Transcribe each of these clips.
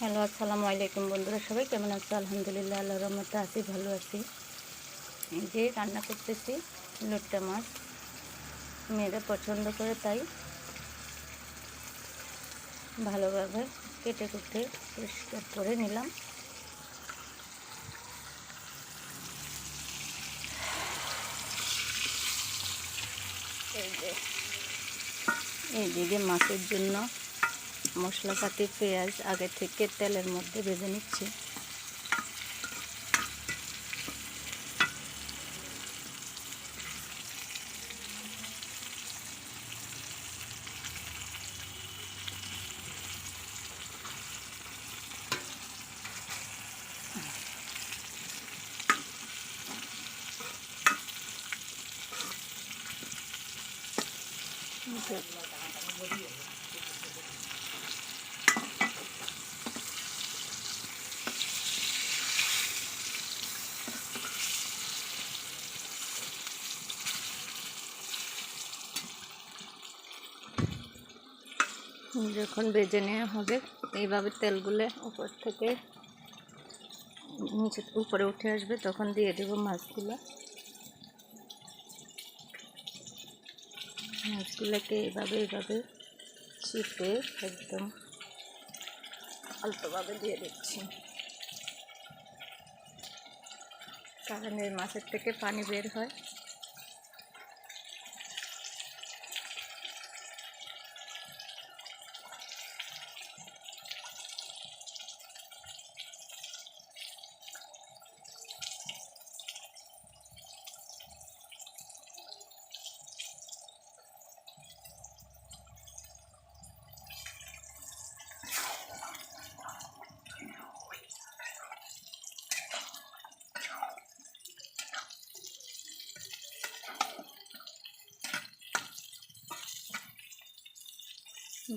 Hello, আসসালামু আলাইকুম বন্ধুরা, সবাই কেমন আছো? আলহামদুলিল্লাহ আল্লাহ রহমতে আছি, ভালো আছি। যে রান্না করতেছি, লোট্টা মাছ। মেয়েরা পছন্দ করে তাই ভালোভাবে কেটে কুটে পরিষ্কার করে নিলাম। এই এইদিকে মাছের জন্য মশলাপাতি পেঁয়াজ আগে থেকে তেলের মধ্যে ভেজে নিচ্ছি। যখন বেজে নেওয়া হবে। এইভাবে তেলগুলো উপর থেকে নিচে উপরে উঠে আসবে, তখন দিয়ে দেবো মাছগুলো। মাছগুলোকে এভাবে এভাবে চিপে একদম অল্পভাবে দিয়ে দিচ্ছি। কারণ এই মাছের থেকে পানি বের হয়।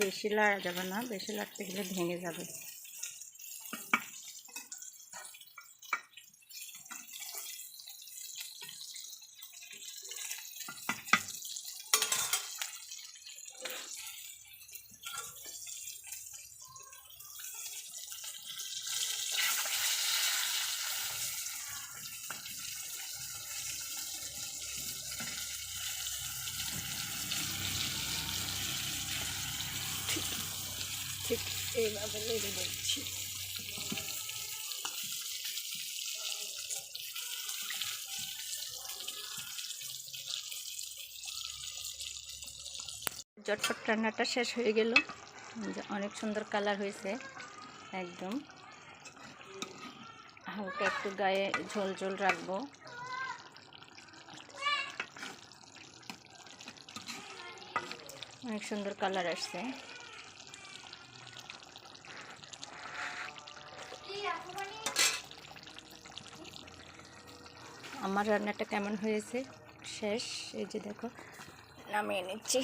বেশি লাড়া যাবে না বেশি লাড়তে গেলে ভেঙে যাবে ঠিক এইভাবে লেগে দিচ্ছি চটপট রান্নাটা শেষ হয়ে গেল। অনেক সুন্দর কালার হয়েছে, একদম। হালকা একটু গায়ে ঝোল ঝোল রাখব। অনেক সুন্দর কালার আসছে। আমার রান্নাটা কেমন হয়েছে? শেষ, এই যে দেখো, নামিয়ে নিচ্ছি।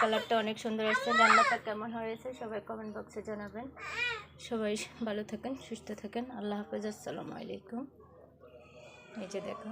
কালারটা অনেক সুন্দর আসছে। রান্নাটা কেমন হয়েছে সবাই কমেন্ট বক্সে জানাবেন। সবাই ভালো থাকেন, সুস্থ থাকেন। আল্লাহ হাফেজ, আসসালামু আলাইকুম। এই যে দেখো